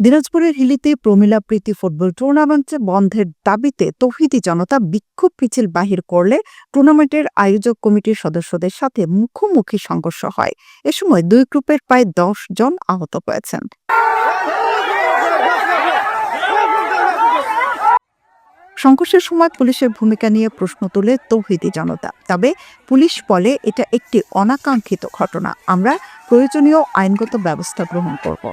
দিনাজপুরের হিলিতে প্রমিলা প্রীতি football tournament বন্ধের দাবিতে তৌহিদি জনতা বিক্ষোভ মিছিল বাহির করলে টুর্নামেন্টের আয়োজক কমিটির সদস্যদের সাথে মুখোমুখি সংঘর্ষ হয়। এ সময় দুই গ্রুপের প্রায় দশ জন আহত হয়েছেন। সংঘর্ষের সময় পুলিশের ভূমিকা নিয়ে প্রশ্ন তুলে তৌহিদি জনতা। তবে পুলিশ বলে এটা একটি অনাকাঙ্ক্ষিত ঘটনা। আমরা প্রয়োজনীয় আইনগত ব্যবস্থা গ্রহণ করব।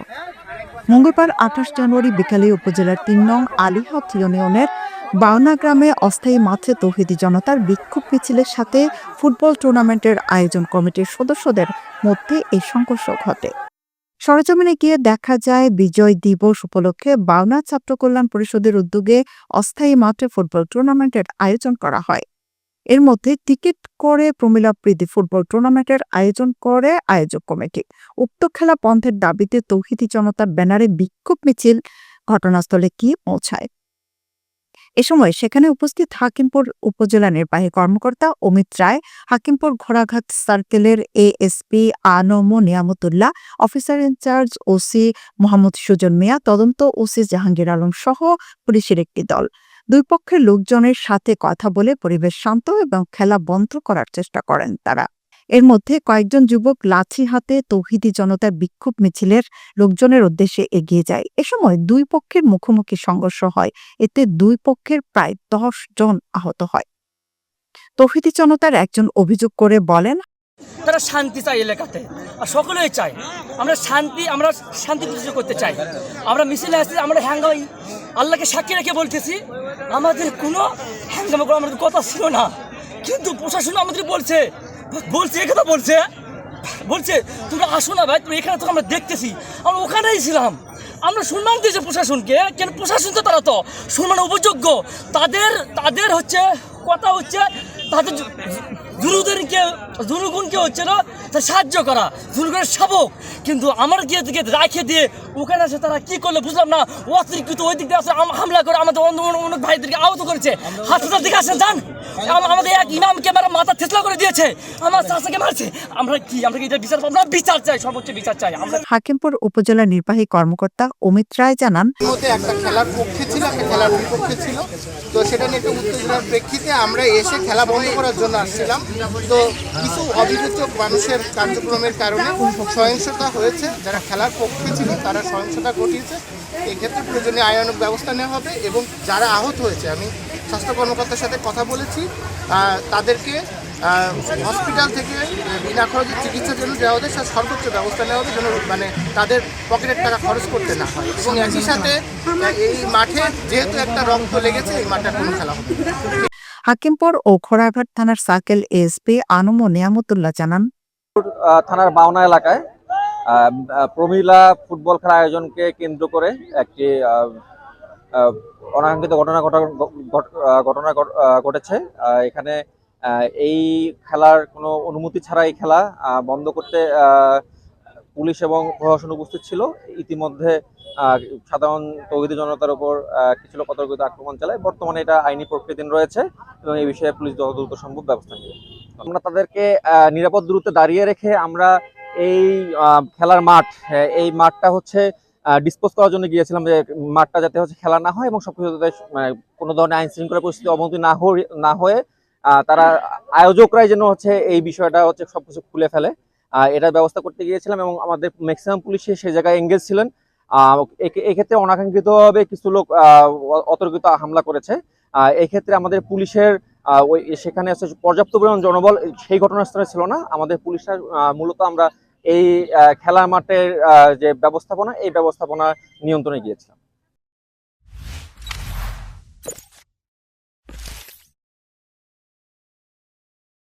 মঙ্গলবার আঠাশ জানুয়ারি বিকালে উপজেলার তিন নং আলিহাত ইউনিয়নের বাউনা গ্রামে অস্থায়ী মাঠে তৌহিদি জনতার বিক্ষোভ মিছিলের সাথে ফুটবল টুর্নামেন্টের আয়োজন কমিটির সদস্যদের মধ্যে এই সংঘর্ষ ঘটে। সরেজমিনে গিয়ে দেখা যায়, বিজয় দিবস উপলক্ষে বাউনা ছাত্র কল্যাণ পরিষদের উদ্যোগে অস্থায়ী মাঠে ফুটবল টুর্নামেন্টের আয়োজন করা হয়। এর মধ্যে টিকিট করে প্রমিলা প্রীতি ফুটবল টুর্নামেন্টের আয়োজন করে আয়োজক কমিটি। উক্ত খেলা বন্ধের দাবিতে তৌহিদি জনতার ব্যানারে বিক্ষোভ মিছিল, ঘটনাস্থলে গিয়ে পৌঁছায়? এ সময় সেখানে উপস্থিত হাকিমপুর উপজেলা নির্বাহী কর্মকর্তা অমিত রায়, হাকিমপুর ঘোড়াঘাট সার্কেলের এএসপি আনম Niamatullah, officer in-charge OC Mohammad Sujon Mia, তদন্ত ওসি জাহাঙ্গীর আলম সহ পুলিশের একটি দল। দুই পক্ষের লোকজনের সাথে কথা বলে পরিবেশ শান্ত এবং খেলা বন্ধ করার চেষ্টা করেন তারা। এর মধ্যে কয়েকজন যুবক লাঠি হাতে তৌহিদি জনতার বিক্ষোভ মিছিলের লোকজনের উদ্দেশ্যে এগিয়ে যায়। এ সময় দুই পক্ষের মুখোমুখি সংঘর্ষ হয়। এতে দুই পক্ষের প্রায় দশ জন আহত হয়। তৌহিদি জনতার একজন অভিযোগ করে বলেন তারা শান্তি চায় এলাকাতে। আর সকলেই চায়। আমরা শান্তি আমরা শান্তি প্রতিষ্ঠা করতে চাই। আমরা মিছিলে আসছি, আমরা হ্যাঙ্গাই আল্লাহকে সাক্ষী রেখে বলতেছি, আমাদের কোনো হ্যাঙ্গামা করার আমাদের কথা ছিল না। কিন্তু প্রশাসন আমাদের বলছে বলছে, এ কথা বলছে বলছে, তোমরা আসো না ভাই তুমি এখানে তো আমরা দেখতেছি। আমরা ওখানেই ছিলাম। আমরা সম্মান দিয়েছি প্রশাসনকে, কেন প্রশাসন তো তারা তো। সম্মান উপযোগ্য। তাদের তাদের হচ্ছে কথা হচ্ছে, তাদের জুরুদেরকে কে হচ্ছে না তার সাহায্য করা। দুরুগুনের শাবক। কিন্তু আমার গিয়ে দিকে রাখে দিয়ে ওখানে আসে তারা কি করল বুঝলাম না। অতিরিক্ত ওই দিক দিয়ে আসে হামলা করে আমাদের অন্য অন্য ভাইদেরকে আহত করেছে। হাসপাতাল দিকে আসেন, যান। আমাদের এক ইমামকে মারা মাথা থেতলা করে দিয়েছে। আমার চাচাকে মারছে। আমরা কি আমরা কি বিচার পাবো? না বিচার চাই সর্বোচ্চ বিচার চাই। আমরা হাকিমপুর উপজেলা নির্বাহী কর্মকর্তা অমিত রায় জানান একটা খেলার পক্ষে ছিল একটা খেলার বিপক্ষে ছিল। তো সেটা নিয়ে একটা উত্তেজনার প্রেক্ষিতে আমরা এসে খেলা বন্ধ করার জন্য আসছিলাম। তো কিছু অবিবেচক মানুষের কার্যক্রমের কারণে সহিংসতা হয়েছে। যারা খেলার পক্ষে ছিল তারা সহিংসতা ঘটিয়েছে। এক্ষেত্রে প্রয়োজনীয় আইনানুক ব্যবস্থা নেওয়া হবে এবং যারা আহত হয়েছে আমি স্বাস্থ্য কর্মকর্তার সাথে কথা বলেছি। তাদেরকে হসপিটাল থেকে বিনা খরচে চিকিৎসার জন্য দেওয়া হবে তার সর্বোচ্চ ব্যবস্থা নেওয়া হবে যেন মানে তাদের পকেটের টাকা খরচ করতে না হয়। এবং একই সাথে এই মাঠে যেহেতু একটা রক্ত লেগেছে এই মাঠে আর কোনো খেলা হবে হাকিমপুর ও খোড়াঘাট থানার সার্কেল এসপি আনম ও নিয়ামতুল্লাহ জানান। থানার বাউনা এলাকায় প্রমিলা ফুটবল খেলা আয়োজনকে কেন্দ্র করে একটি অনাকাঙ্ক্ষিত ঘটনা ঘটা ঘটনা ঘটেছে। এখানে এই খেলার কোনো অনুমতি ছাড়া এই খেলা বন্ধ করতে পুলিশ এবং প্রশাসন উপস্থিত ছিল। ইতিমধ্যে সাধারণ তৌহিদি জনতার উপর কিছু লোক অতর্কিত আক্রমণ চালায়। বর্তমানে এটা আইনি প্রক্রিয়াধীন রয়েছে এবং এই বিষয়ে পুলিশ যত দ্রুত সম্ভব ব্যবস্থা নেবে। আমরা তাদেরকে নিরাপদ দূরত্বে দাঁড়িয়ে রেখে আমরা এই খেলার মাঠ এই মাঠটা হচ্ছে ডিসপোজ করার জন্য গিয়েছিলাম যে মাঠটা যাতে হচ্ছে খেলা না হয় এবং সবকিছু যাতে মানে কোনো ধরনের আইন শৃঙ্খলা পরিস্থিতি অবনতি না না হয়ে তারা আয়োজকরাই যেন হচ্ছে এই বিষয়টা হচ্ছে সবকিছু খুলে ফেলে। এটার ব্যবস্থা করতে গিয়েছিলাম এবং আমাদের ম্যাক্সিমাম পুলিশে সেই জায়গায় এঙ্গেজ ছিলেন। এক্ষেত্রে অনাকাঙ্ক্ষিতভাবে কিছু লোক অতর্কিত হামলা করেছে। এক্ষেত্রে আমাদের পুলিশের ওই সেখানে পর্যাপ্ত পরিমাণ জনবল, সেই ঘটনাস্থলে ছিল না। আমাদের পুলিশরা মূলত আমরা এই খেলা মাঠের যে ব্যবস্থাপনা এই ব্যবস্থাপনা নিয়ন্ত্রণে গিয়েছিলাম।